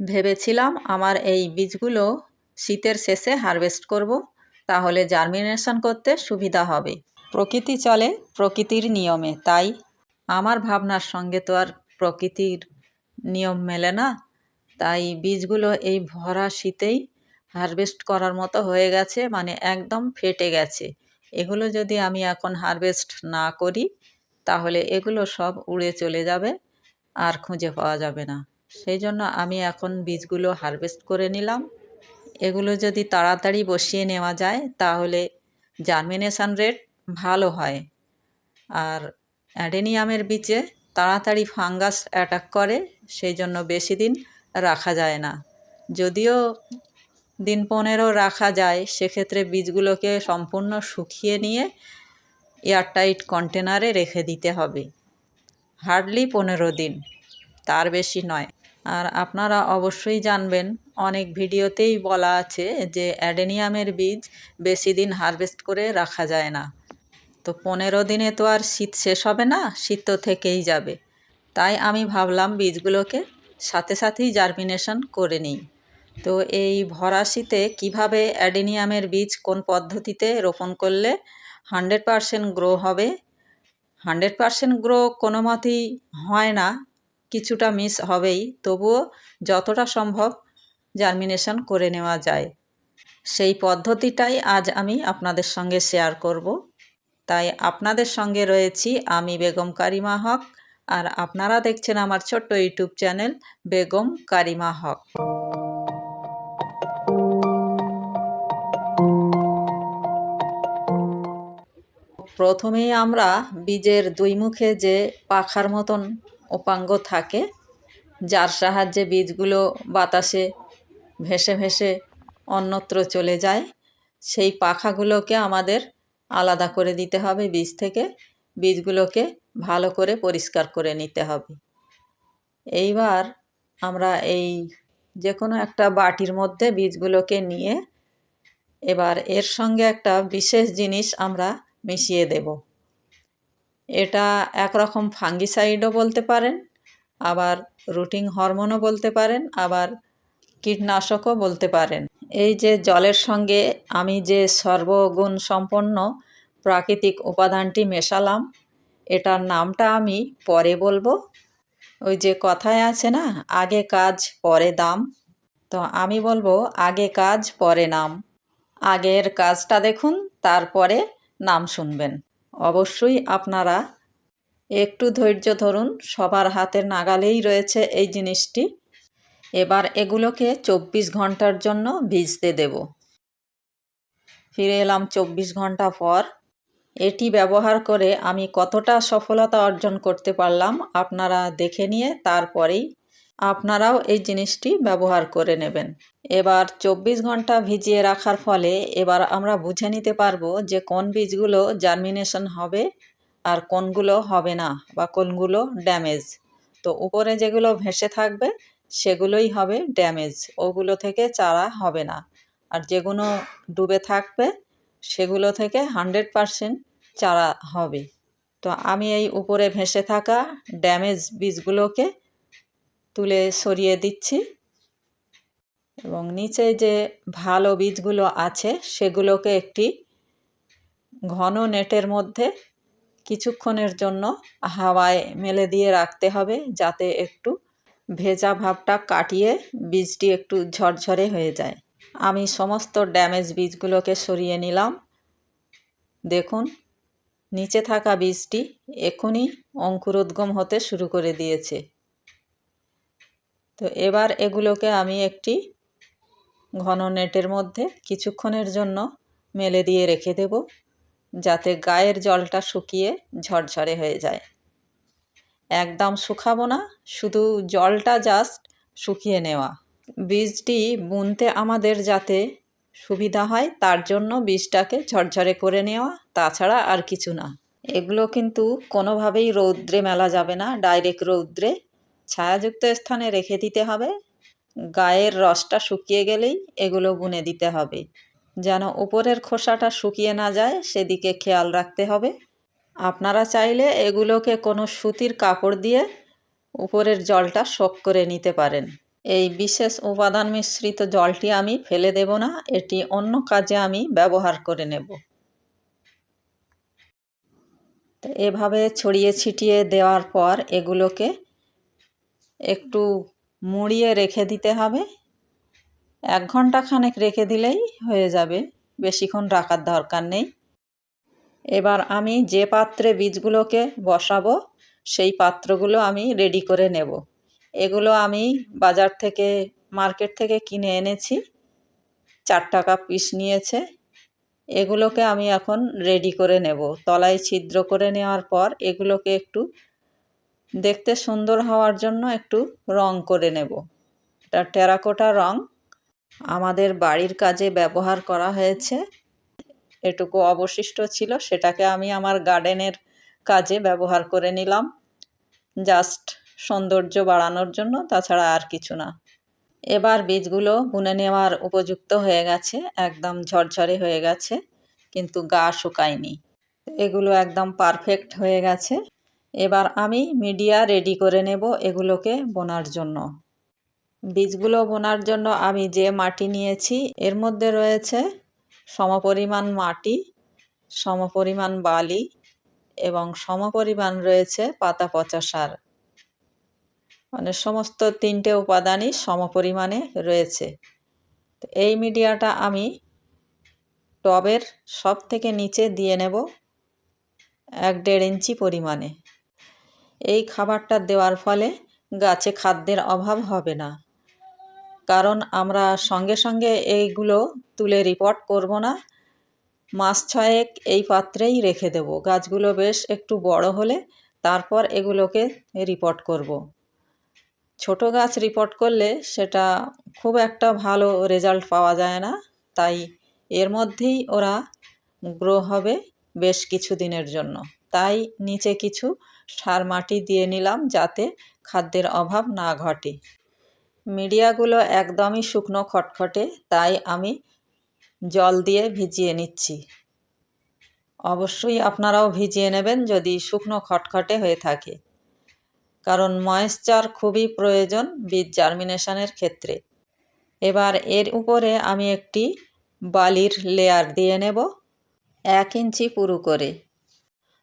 ভেবেছিলাম আমার এই বীজগুলো শীতের শেষে হারভেস্ট করব, তাহলে জার্মিনেশন করতে সুবিধা হবে। প্রকৃতি চলে প্রকৃতির নিয়মে, তাই আমার ভাবনার সঙ্গে তো আর প্রকৃতির নিয়ম মেলে না। তাই বীজগুলো এই ভরা শীতেই হারভেস্ট করার মতো হয়ে গেছে মানে একদম ফেটে গেছে। এগুলো যদি আমি এখন হারভেস্ট না করি, তাহলে এগুলো সব উড়ে চলে যাবে, আর খুঁজে পাওয়া যাবে না। সেই জন্য আমি এখন বীজগুলো হারভেস্ট করে নিলাম। এগুলো যদি তাড়াতাড়ি বসিয়ে নেওয়া যায়, তাহলে জার্মিনেশান রেট ভালো হয়। আর অ্যাডেনিয়ামের বীজে তাড়াতাড়ি ফাঙ্গাস অ্যাটাক করে সেই জন্য বেশি দিন রাখা যায় না। যদিও দিন পনেরো রাখা যায়, সেক্ষেত্রে বীজগুলোকে সম্পূর্ণ শুকিয়ে নিয়ে এয়ারটাইট কন্টেনারে রেখে দিতে হবে। হার্ডলি পনেরো দিন, তার বেশি নয়। আর আপনারা অবশ্যই জানবেন, অনেক ভিডিওতেই বলা আছে যে অ্যাডেনিয়ামের বীজ বেশি দিন হারভেস্ট করে রাখা যায় না। তো পনেরো দিনে তো আর শীত শেষ হবে না, শীত তো থেকেই যাবে। তাই আমি ভাবলাম বীজগুলোকে সাথে সাথেই জার্মিনেশন করে নিই। তো এই ভরা শীতে কীভাবে অ্যাডেনিয়ামের বীজ কোন পদ্ধতিতে রোপণ করলে হান্ড্রেড পারসেন্ট গ্রো হবে? হান্ড্রেড পারসেন্ট গ্রো কোনো মতেই হয় না কিছুটা মিস হবেই। তবুও যতটা সম্ভব জার্মিনেশন করে নেওয়া যায়। সেই পদ্ধতিটাই আজ আমি আপনাদের সঙ্গে শেয়ার করব। তাই আপনাদের সঙ্গে রয়েছি আমি বেগম কারিমা হক আর আপনারা দেখছেন আমার ছোট্ট ইউটিউব চ্যানেল বেগম কারিমা হক। প্রথমেই আমরা বীজের দুই মুখে যে পাখার মতন উপাঙ্গ থাকে, যার সাহায্যে বীজগুলো বাতাসে ভেসে ভেসে অন্যত্র চলে যায়, সেই পাখাগুলোকে আমাদের আলাদা করে দিতে হবে বীজ থেকে, বীজগুলোকে ভালো করে পরিষ্কার করে নিতে হবে। এইবার আমরা এই যে কোনো একটা বাটির মধ্যে বীজগুলোকে নিয়ে এবার এর সঙ্গে একটা বিশেষ জিনিস আমরা মিশিয়ে দেব। এটা একরকম ফাঙ্গিসাইডও বলতে পারেন, আবার রুটিং হরমোনও বলতে পারেন, আবার কীটনাশকও বলতে পারেন। এই যে জলের সঙ্গে আমি যে সর্বগুণ সম্পন্ন প্রাকৃতিক উপাদানটি মেশালাম, এটার নামটা আমি পরে বলব। ওই যে কথায় আছে না, আগে কাজ, পরে দাম। তো আমি বলব, আগে কাজ, পরে নাম। আগের কাজটা দেখুন, তারপরে নাম শুনবেন। অবশ্যই আপনারা একটু ধৈর্য ধরুন, সবার হাতের নাগালেই রয়েছে এই জিনিসটি। এবার এগুলোকে চব্বিশ ঘণ্টার জন্য ভিজতে দেব। ফিরে এলাম চব্বিশ ঘণ্টা পর। এটি ব্যবহার করে আমি কতটা সফলতা অর্জন করতে পারলাম আপনারা দেখে নিয়ে তারপরেই আপনারাও এই জিনিসটি ব্যবহার করে নেবেন। এবার চব্বিশ ঘণ্টা ভিজিয়ে রাখার ফলে এবার আমরা বুঝে নিতে পারব যে কোন বীজগুলো জার্মিনেশন হবে আর কোনগুলো হবে না বা কোনগুলো ড্যামেজ তো উপরে যেগুলো ভেসে থাকবে, সেগুলোই হবে ড্যামেজ ওগুলো থেকে চারা হবে না। আর যেগুলো ডুবে থাকবে, সেগুলো থেকে হান্ড্রেড পারসেন্ট চারা হবে। তো আমি এই উপরে ভেসে থাকা ড্যামেজ বীজগুলোকে তুলে সরিয়ে দিচ্ছি। এবং নিচে যে ভালো বীজগুলো আছে, সেগুলোকে একটি ঘন নেটের মধ্যে কিছুক্ষণের জন্য হাওয়ায় মেলে দিয়ে রাখতে হবে, যাতে একটু ভেজা ভাবটা কাটিয়ে বীজটি একটু ঝরঝরে হয়ে যায়। আমি সমস্ত ড্যামেজ বীজগুলোকে সরিয়ে নিলাম। দেখুন, নিচে থাকা বীজটি এখনই অঙ্কুরোদ্গম হতে শুরু করে দিয়েছে। তো এবার এগুলোকে আমি একটি ঘন নেটের মধ্যে কিছুক্ষণের জন্য মেলে দিয়ে রেখে দেব, যাতে গায়ের জলটা শুকিয়ে ঝরঝরে হয়ে যায়। একদম শুকাবো না, শুধু জলটা জাস্ট শুকিয়ে নেওয়া। বীজটি বুনতে আমাদের যাতে সুবিধা হয়, তার জন্য বীজটাকে ঝরঝরে করে নেওয়া, তাছাড়া আর কিছু না। এগুলো কিন্তু কোনোভাবেই রৌদ্রে মেলা যাবে না, ডাইরেক্ট রৌদ্রে ছায়াযুক্ত স্থানে রেখে দিতে হবে। গায়ের রসটা শুকিয়ে গেলেই এগুলো বুনে দিতে হবে। যেন উপরের খোসাটা শুকিয়ে না যায়, সেদিকে খেয়াল রাখতে হবে। আপনারা চাইলে এগুলোকে কোনো সুতির কাপড় দিয়ে উপরের জলটা শোক করে নিতে পারেন। এই বিশেষ উপাদান মিশ্রিত জলটি আমি ফেলে দেব না, এটি অন্য কাজে আমি ব্যবহার করে নেব। এভাবে ছড়িয়ে ছিটিয়ে দেওয়ার পর এগুলোকে একটু মুড়িয়ে রেখে দিতে হবে। এক ঘণ্টা খানেক রেখে দিলেই হয়ে যাবে। বেশিক্ষণ রাখার দরকার নেই। এবার আমি যে পাত্রে বীজগুলোকে বসাবো, সেই পাত্রগুলো আমি রেডি করে নেব। এগুলো আমি বাজার থেকে, মার্কেট থেকে কিনে এনেছি। চার টাকা পিস নিয়েছে। এগুলোকে আমি এখন রেডি করে নেব। তলায় ছিদ্র করে নেওয়ার পর এগুলোকে একটু দেখতে সুন্দর হওয়ার জন্য একটু রং করে নেব। এটা টেরাকোটা রং। আমাদের বাড়ির কাজে ব্যবহার করা হয়েছে। এটুকু অবশিষ্ট ছিল, সেটাকে আমি আমার গার্ডেনের কাজে ব্যবহার করে নিলাম। জাস্ট সৌন্দর্য বাড়ানোর জন্য, তাছাড়া আর কিছু না। এবার বীজগুলো বুনে নেওয়ার উপযুক্ত হয়ে গেছে। একদম ঝরঝরে হয়ে গেছে, কিন্তু গা শুকায়নি। এগুলো একদম পারফেক্ট হয়ে গেছে। এবার আমি মিডিয়া রেডি করে নেব এগুলোকে বোনার জন্য। বীজগুলো বোনার জন্য আমি যে মাটি নিয়েছি, এর মধ্যে রয়েছে সমপরিমাণ মাটি, সমপরিমাণ বালি এবং সমপরিমাণ রয়েছে পাতা পচা সার। মানে সমস্ত তিনটে উপাদানই সমপরিমাণে রয়েছে। এই মিডিয়াটা আমি টবের সব থেকে নিচে দিয়ে নেব এক দেড় ইঞ্চি পরিমাণে। এই খাবারটা দেওয়ার ফলে গাছে খাদ্যের অভাব হবে না। কারণ আমরা সঙ্গে সঙ্গে এইগুলো তুলে রিপোর্ট করব না। মাস ছয়েক এই পাত্রেই রেখে দেব। গাছগুলো বেশ একটু বড় হলে তারপর এগুলোকে রিপোর্ট করব। ছোট গাছ রিপোর্ট করলে সেটা খুব একটা ভালো রেজাল্ট পাওয়া যায় না। তাই এর মধ্যেই ওরা গ্রো হবে বেশ কিছু দিনের জন্য। তাই নিচে কিছু সার মাটি দিয়ে নিলাম যাতে খাদ্যের অভাব না ঘটে। মিডিয়াগুলো একদমই শুকনো খটখটে, তাই আমি জল দিয়ে ভিজিয়ে নিচ্ছি। অবশ্যই আপনারাও ভিজিয়ে নেবেন যদি শুকনো খটখটে হয়ে থাকে। কারণ ময়েশ্চার খুবই প্রয়োজন বীজ জার্মিনেশনের ক্ষেত্রে। এবার এর উপরে আমি একটি বালির লেয়ার দিয়ে নেব। এক ইঞ্চি পুরু করে।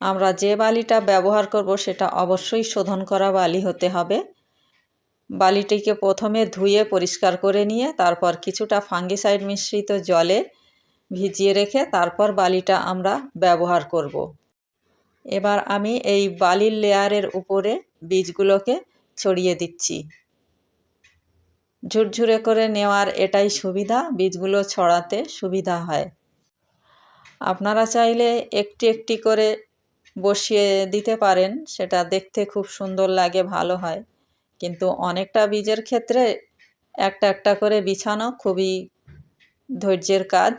আমরা যে বালিটা ব্যবহার করব সেটা অবশ্যই শোধন করা বালি হতে হবে। বালিটিকে প্রথমে ধুয়ে পরিষ্কার করে নিয়ে তারপর কিছুটা ফাঙ্গিসাইড মিশ্রিত জলে ভিজিয়ে রেখে তারপর বালিটা আমরা ব্যবহার করব। এবার আমি এই বালির লেয়ারের উপরে বীজগুলোকে ছড়িয়ে দিচ্ছি। ঝুরঝুরে করে নেওয়ার এটাই সুবিধা, বীজগুলো ছড়াতে সুবিধা হয়। আপনারা চাইলে একটি একটি করে বসিয়ে দিতে পারেন, সেটা দেখতে খুব সুন্দর লাগে, ভালো হয়। কিন্তু অনেকটা বীজের ক্ষেত্রে একটা একটা করে বিছানো খুবই ধৈর্যের কাজ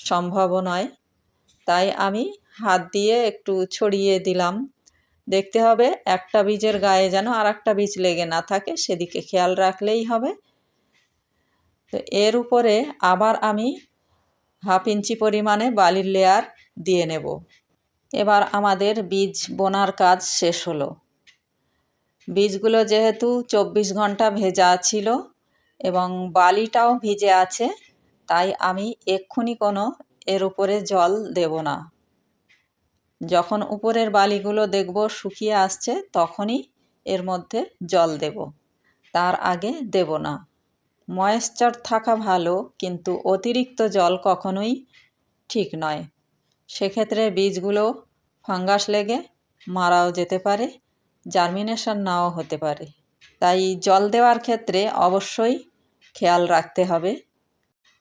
সম্ভব নয়। তাই আমি হাত দিয়ে একটু ছড়িয়ে দিলাম। দেখতে হবে একটা বীজের গায়ে যেন আর একটা বীজ লেগে না থাকে, সেদিকে খেয়াল রাখলেই হবে। তো এর উপরে আবার আমি হাফ ইঞ্চি পরিমাণে বালির লেয়ার দিয়ে নেব। এবার আমাদের বীজ বোনার কাজ শেষ হলো। বীজগুলো যেহেতু চব্বিশ ঘণ্টা ভেজা ছিল এবং বালিটাও ভিজে আছে, তাই আমি এক্ষুনি কোনো এর উপরে জল দেব না। যখন উপরের বালিগুলো দেখব শুকিয়ে আসছে, তখনই এর মধ্যে জল দেব। তার আগে দেব না। ময়েশ্চার থাকা ভালো, কিন্তু অতিরিক্ত জল কখনোই ঠিক নয়। সেক্ষেত্রে বীজগুলো ফাঙ্গাস লেগে মারাও যেতে পারে, জার্মিনেশন নাও হতে পারে। তাই জল দেওয়ার ক্ষেত্রে অবশ্যই খেয়াল রাখতে হবে।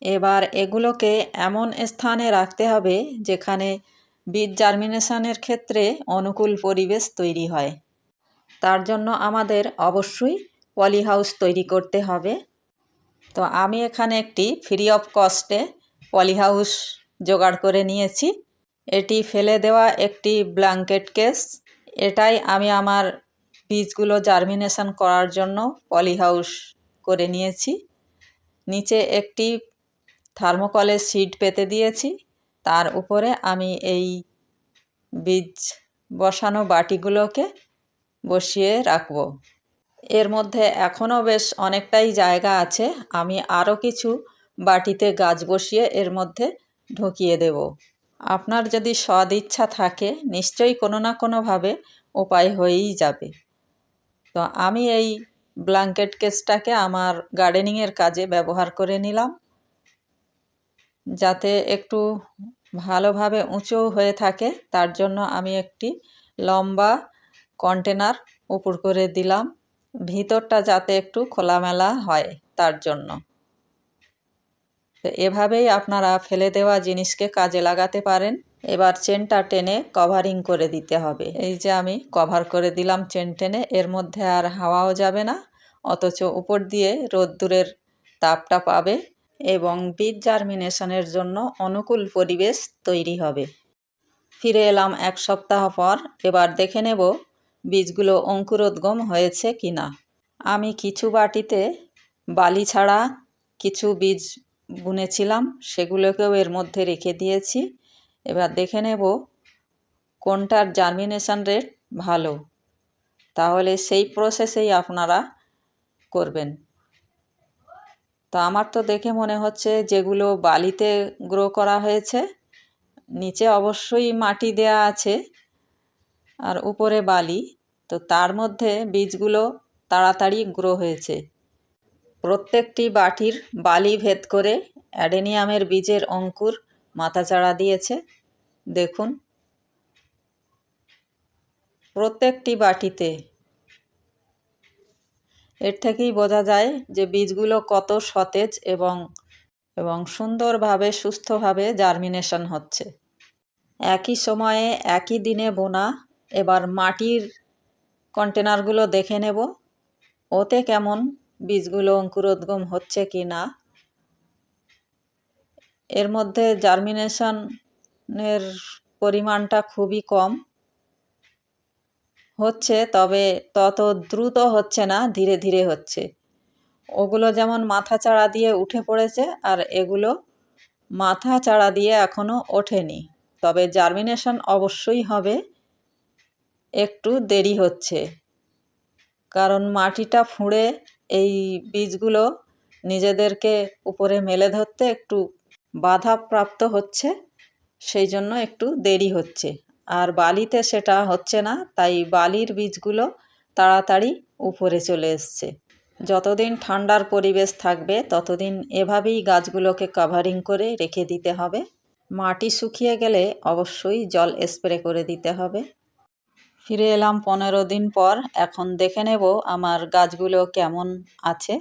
এবার এগুলোকে এমন স্থানে রাখতে হবে যেখানে বীজ জার্মিনেশনের ক্ষেত্রে অনুকূল পরিবেশ তৈরি হয়। তার জন্য আমাদের অবশ্যই পলি হাউস তৈরি করতে হবে। তো আমি এখানে একটি ফ্রি অফ কস্টে পলি হাউস জোগাড় করে নিয়েছি। এটি ফেলে দেওয়া একটি ব্ল্যাঙ্কেট কেস। এটাই আমি আমার বীজগুলো জার্মিনেশন করার জন্য পলি হাউস করে নিয়েছি। নিচে একটি থার্মোকলের সিট পেতে দিয়েছি। তার উপরে আমি এই বীজ বসানো বাটিগুলোকে বসিয়ে রাখব। এর মধ্যে এখনও বেশ অনেকটাই জায়গা আছে। আমি আরও কিছু বাটিতে গাছ বসিয়ে এর মধ্যে ঢুকিয়ে দেব। আপনার যদি সদিচ্ছা থাকে, নিশ্চয়ই কোনো না কোনোভাবে উপায় হয়েই যাবে। তো আমি এই ব্ল্যাঙ্কেট কেসটাকে আমার গার্ডেনিংয়ের কাজে ব্যবহার করে নিলাম। যাতে একটু ভালোভাবে উঁচু হয়ে থাকে, তার জন্য আমি একটি লম্বা কন্টেনার উপর করে দিলাম। ভিতরটা যাতে একটু খোলামেলা হয় তার জন্য। তো এভাবেই আপনারা ফেলে দেওয়া জিনিসকে কাজে লাগাতে পারেন। এবার চেনটা টেনে কভারিং করে দিতে হবে। এই যে আমি কভার করে দিলাম চেন টেনে, এর মধ্যে আর হাওয়াও যাবে না। অথচ উপর দিয়ে রোদ্দুরের তাপটা পাবে এবং বীজ জার্মিনেশনের জন্য অনুকূল পরিবেশ তৈরি হবে। ফিরে এলাম এক সপ্তাহ পর, এবার দেখে নেব বীজগুলো অঙ্কুরোদ্গম হয়েছে কি না আমি কিছু বাটিতে বালি ছাড়া কিছু বীজ বুনেছিলাম, সেগুলোকেও এর মধ্যে রেখে দিয়েছি। এবার দেখে নেব কোনটার জার্মিনেশান রেট ভালো। তাহলে সেই প্রসেসেই আপনারা করবেন। তো আমার তো দেখে মনে হচ্ছে যেগুলো বালিতে গ্রো করা হয়েছে, নিচে অবশ্যই মাটি দেয়া আছে আর উপরে বালি। তো তার মধ্যে বীজগুলো তাড়াতাড়ি গ্রো হয়েছে। প্রত্যেকটি বাটির বালি ভেদ করে অ্যাডেনিয়ামের বীজের অঙ্কুর মাথাচাড়া দিয়েছে। দেখুন। প্রত্যেকটি বাটিতে এর থেকেই বোঝা যায় যে বীজগুলো কত সতেজ এবং এবং সুন্দরভাবে, সুস্থভাবে জার্মিনেশন হচ্ছে। একই সময়ে একই দিনে বোনা, এবার মাটির কন্টেনারগুলো দেখে নেব। ওতে কেমন বীজগুলো অঙ্কুরোদ্গম হচ্ছে কি না? এর মধ্যে জার্মিনেশনের পরিমাণটা খুবই কম হচ্ছে, তবে তত দ্রুত হচ্ছে না, ধীরে ধীরে হচ্ছে। ওগুলো যেমন মাথা চাড়া দিয়ে উঠে পড়েছে, আর এগুলো মাথা চাড়া দিয়ে এখনও ওঠেনি। তবে জার্মিনেশন অবশ্যই হবে, একটু দেরি হচ্ছে। কারণ মাটিটা ফুঁড়ে এই বীজগুলো নিজেদেরকে উপরে মেলে ধরতে একটু বাধাপ্রাপ্ত হচ্ছে, সেই জন্য একটু দেরি হচ্ছে। আর বালিতে সেটা হচ্ছে না, তাই বালির বীজগুলো তাড়াতাড়ি উপরে চলে এসছে। যতদিন ঠান্ডার পরিবেশ থাকবে, ততদিন এভাবেই গাছগুলোকে কাভারিং করে রেখে দিতে হবে। মাটি শুকিয়ে গেলে অবশ্যই জল স্প্রে করে দিতে হবে। ফিরে এলাম পনেরো দিন পর। এখন দেখে নেব আমার গাছগুলো কেমন আছে।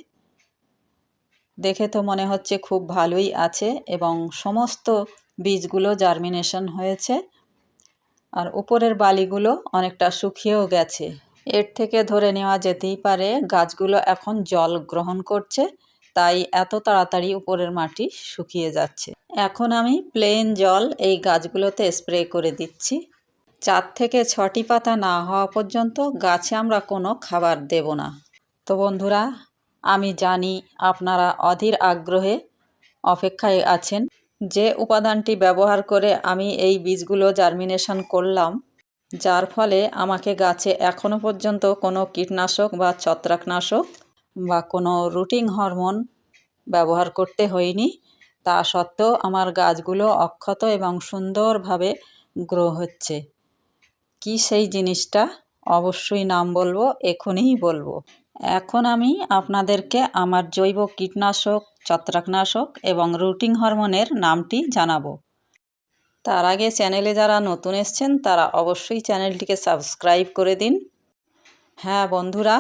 দেখে তো মনে হচ্ছে খুব ভালোই আছে এবং সমস্ত বীজগুলো জার্মিনেশন হয়েছে। আর উপরের বালিগুলো অনেকটা শুকিয়েও গেছে। এর থেকে ধরে নেওয়া যেতেই পারে গাছগুলো এখন জল গ্রহণ করছে, তাই এত তাড়াতাড়ি উপরের মাটি শুকিয়ে যাচ্ছে। এখন আমি প্লেন জল এই গাছগুলোতে স্প্রে করে দিচ্ছি। চার থেকে ছটি পাতা না হওয়া পর্যন্ত গাছে আমরা কোনো খাবার দেব না। তো বন্ধুরা, আমি জানি আপনারা অধীর আগ্রহে অপেক্ষায় আছেন। যে উপাদানটি ব্যবহার করে আমি এই বীজগুলো জার্মিনেশন করলাম, যার ফলে আমাকে গাছে এখনও পর্যন্ত কোনো কীটনাশক বা ছত্রাকনাশক বা কোনো রুটিং হরমোন ব্যবহার করতে হয়নি। তা সত্ত্বেও আমার গাছগুলো অক্ষত এবং সুন্দরভাবে গ্রো হচ্ছে। কি সেই জিনিসটা? অবশ্যই নাম বলব, এখনই বলব। এখন আমি আপনাদেরকে আমার জৈব কীটনাশক, ছত্রাকনাশক এবং রুটিং হরমোনের নামটি জানাব। তার আগে চ্যানেলে যারা নতুন এসছেন, তারা অবশ্যই চ্যানেলটিকে সাবস্ক্রাইব করে দিন। হ্যাঁ বন্ধুরা,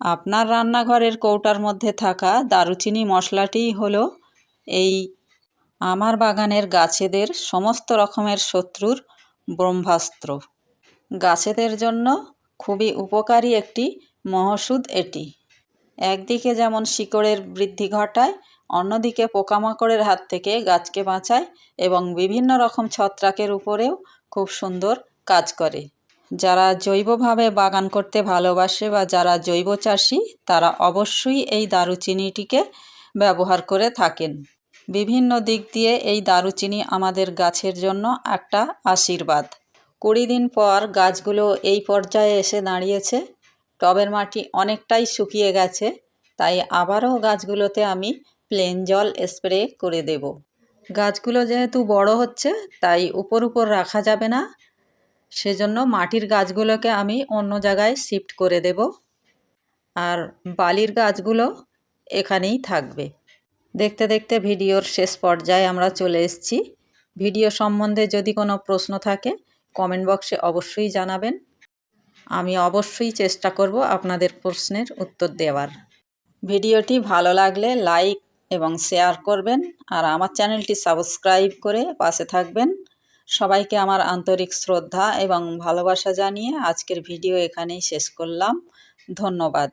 আপনার রান্নাঘরের কৌটার মধ্যে থাকা দারুচিনি মশলাটিই হলো এই আমার বাগানের গাছেদের সমস্ত রকমের শত্রুর ব্রহ্মাস্ত্র। গাছেদের জন্য খুবই উপকারী একটি মহষুদ এটি। একদিকে যেমন শিকড়ের বৃদ্ধি ঘটায়, অন্যদিকে পোকামাকড়ের হাত থেকে গাছকে বাঁচায় এবং বিভিন্ন রকম ছত্রাকের উপরেও খুব সুন্দর কাজ করে। যারা জৈবভাবে বাগান করতে ভালোবাসে বা যারা জৈব চাষি, তারা অবশ্যই এই দারুচিনিটিকে ব্যবহার করে থাকেন। বিভিন্ন দিক দিয়ে এই দারুচিনি আমাদের গাছের জন্য একটা আশীর্বাদ। কুড়ি দিন পর গাছগুলো এই পর্যায়ে এসে দাঁড়িয়েছে। টবের মাটি অনেকটাই শুকিয়ে গেছে, তাই আবারও গাছগুলোতে আমি প্লেন জল স্প্রে করে দেব। গাছগুলো যেহেতু বড় হচ্ছে, তাই উপর উপর রাখা যাবে না। সেজন্য মাটির গাছগুলোকে আমি অন্য জায়গায় শিফট করে দেব। আর বালির গাছগুলো এখানেই থাকবে। দেখতে দেখতে ভিডিওর শেষ পর্যায়ে আমরা চলে এসেছি। ভিডিও সম্বন্ধে যদি কোনো প্রশ্ন থাকে কমেন্ট বক্সে অবশ্যই জানাবেন। আমি অবশ্যই চেষ্টা করব আপনাদের প্রশ্নের উত্তর দেওয়ার। ভিডিওটি ভালো লাগলে লাইক এবং শেয়ার করবেন আর আমার চ্যানেলটি সাবস্ক্রাইব করে পাশে থাকবেন। সবাইকে আমার আন্তরিক শ্রদ্ধা এবং ভালোবাসা জানিয়ে আজকের ভিডিও এখানেই শেষ করলাম। ধন্যবাদ।